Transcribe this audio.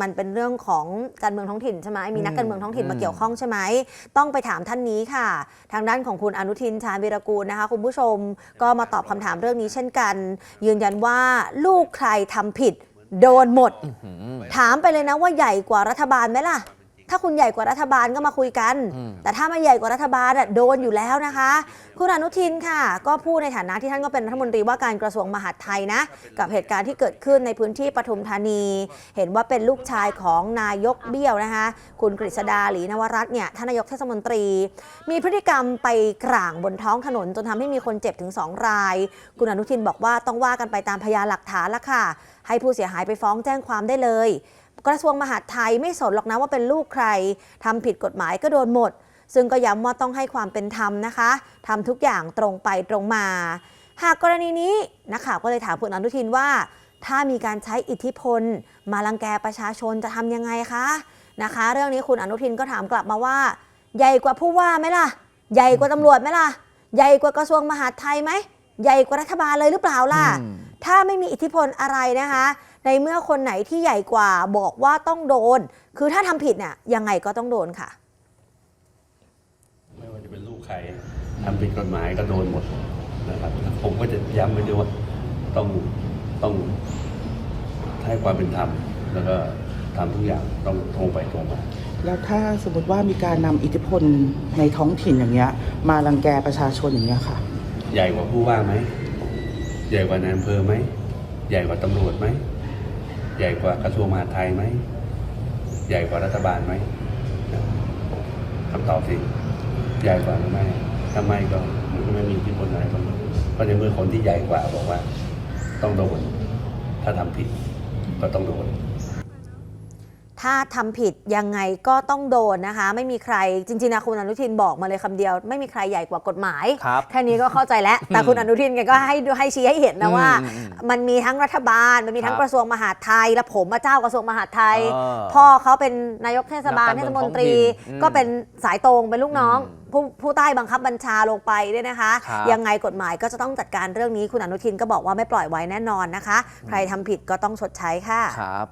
มันเป็นเรื่องของการเมืองท้องถิ่นใช่ไหมมีนักการเมืองท้องถิ่นอืมมาเกี่ยวข้องใช่ไหมต้องไปถามท่านนี้ค่ะ ทางด้านของคุณอนุทินชาญวีรกูลนะคะคุณผู้ชมก็มาตอบคำถามเรื่องนี้เช่นกัน ยืนยันว่าลูกใครทำผิด โดนหมดอืมถามไปเลยนะว่าใหญ่กว่ารัฐบาลไหมล่ะ ถ้าคุณใหญ่กว่ารัฐบาลก็มาคุยกันอืมแต่ถ้าไม่ใหญ่กว่ารัฐบาลอะโดนอยู่แล้วนะคะ คุณอนุทินค่ะ ก็พูดในฐานะที่ท่านก็เป็นรัฐมนตรีว่าการกระทรวงมหาดไทยนะ กับเหตุการณ์ที่เกิดขึ้นในพื้นที่ปทุมธานี เห็นว่าเป็นลูกชายของนายกเบี้ยวนะคะ คุณกฤษดาหลีนวรัตน์เนี่ยท่านนายกเทศมนตรี มีพฤติกรรมไปกร่างบนท้องถนนจนทำให้มีคนเจ็บถึง 2 ราย คุณอนุทินบอกว่าต้องว่ากันไปตามพยานหลักฐานละค่ะ ให้ผู้เสียหายไปฟ้องแจ้งความได้เลย กระทรวงมหาดไทยไม่สนหรอกนะว่าเป็นลูกใครทำผิดกฎหมายก็โดนหมด ซึ่งก็ย้ำว่าต้องให้ความเป็นธรรมนะคะทำทุกอย่างตรงไปตรงมา หากกรณีนี้นักข่าวก็เลยถามคุณอนุทินว่า ถ้ามีการใช้อิทธิพล มาลังแกประชาชนจะทำยังไงคะนะคะ เรื่องนี้คุณอนุทินก็ถามกลับมาว่า ใหญ่กว่าผู้ว่าไหมล่ะ ใหญ่กว่าตำรวจไหมล่ะ ใหญ่กว่ากระทรวงมหาดไทยไหม ใหญ่กว่ารัฐบาลเลยหรือเปล่าล่ะ ถ้าไม่มีอิทธิพลอะไรนะคะ ในเมื่อคนไหนที่ใหญ่กว่าบอกว่าต้องโดน คือถ้าทำผิดเนี่ยยังไงก็ต้องโดนค่ะ ไม่ว่าจะเป็นลูกใครทำผิดกฎหมายก็โดนหมดนะครับ ผมก็จะย้ำไว้ด้วยว่าต้องต้องให้ความเป็นธรรมแล้วก็ทำทุกอย่างต้องตรงไปตรงมา แล้วถ้าสมมติว่ามีการนำอิทธิพลในท้องถิ่นอย่างเงี้ย มารังแกประชาชนอย่างเงี้ยค่ะ ใหญ่กว่าผู้ว่าไหม ใหญ่กว่านายอำเภอไหม ใหญ่กว่าตำรวจไหม ใหญ่กว่ากระทรวงมหาดไทยไหม ใหญ่กว่ารัฐบาลไหมคำตอบสิใหญ่กว่าหรือไม่ถ้าไม่ก็มันก็ไม่มีอิที่พลอะไรก็เพราะในเมื่อคนที่ใหญ่กว่าบอกว่า ต้องโดน ถ้าทำผิดก็ต้องโดน ถ้าทำผิดยังไงก็ต้องโดนนะคะ ไม่มีใครจริงๆนะคุณอนุทินบอกมาเลยคำเดียว ไม่มีใครใหญ่กว่ากฎหมายครับแค่นี้ก็เข้าใจแล้ว แต่คุณอนุทินแกก็ให้ดูให้ชี้ให้เห็นนะว่าอืมอืมมันมีทั้งรัฐบาล มันมีทั้งครับกระทรวงมหาดไทย และผมมาเจ้ากระทรวงมหาดไทยเออพ่อเขาเป็นนายกเทศบาลนักเทการศเมืมองนตรีท้องถิ่นอืมก็เป็นสายตรงเป็นลูกน้องอืมผู้ผู้ใต้บังคับบัญชาลงไปด้วยนะคะครับยังไงกฎหมายก็จะต้องจัดการเรื่องนี้คุณอนุทินก็บอกว่าไม่ปล่อยไว้แน่นอนนะคะ ใครทำผิดก็ต้องชดใช้ค่ะครับ